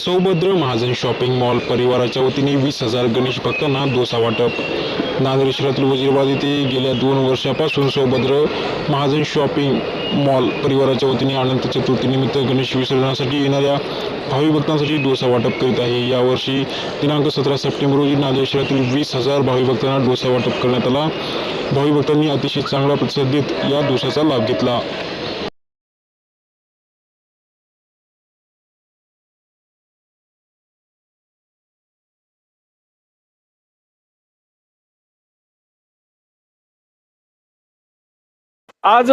Saubhadra Mahajan shopping mall परिवाराच्या वतीने वीस हजार गणेश भक्तांना डोसा वाटप. नांदेड शहरातील वजीराबाद येथे गेल्या दोन वर्षापासून सौभद्र महाजन शॉपिंग मॉल परिवाराच्या वतीने अनंत चतुर्थीनिमित्त गणेश विसर्जनासाठी येणाऱ्या भावी भक्तांसाठी डोसा वाटप करीत आहे. यावर्षी दिनांक सतरा सप्टेंबर रोजी नांदेड शहरातील वीस हजार भावी भक्तांना डोसा वाटप करण्यात आला. भावी भक्तांनी अतिशय चांगला प्रतिसाद देत या डोसाचा लाभ घेतला. आज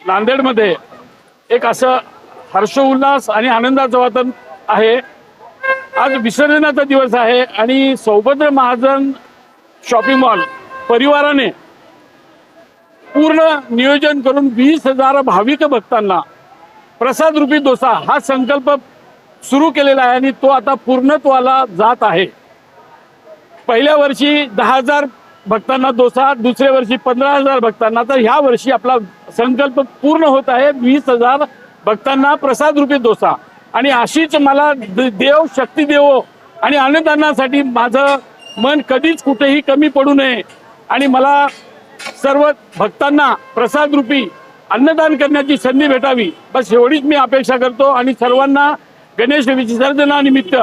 नांदेडमध्ये एक असं हर्षोल्लास आणि आनंदाचं वातावरण आहे. आज विसर्जनाचा दिवस आहे आणि सौभद्र महाजन शॉपिंग मॉल परिवाराने पूर्ण नियोजन करून वीस हजार भाविक भक्तांना प्रसाद रूपी डोसा हा संकल्प सुरू केलेला आहे आणि तो आता पूर्णत्वाला जात आहे. पहिल्या वर्षी दहा हजार भक्तांना दोसा दुसऱ्या वर्षी पंधरा हजार भक्तांना. तर ह्या वर्षी आपला संकल्प पूर्ण होत आहे वीस हजार भक्तांना प्रसाद रूपी दोसा. आणि अशीच मला देव शक्ती देवो आणि अन्नदानासाठी माझं मन कधीच कुठेही कमी पडू नये. आणि मला सर्व भक्तांना प्रसाद रूपी अन्नदान करण्याची संधी भेटावी. बस एवढीच मी अपेक्षा करतो आणि सर्वांना गणेश विसर्जनानिमित्त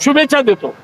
शुभेच्छा देतो.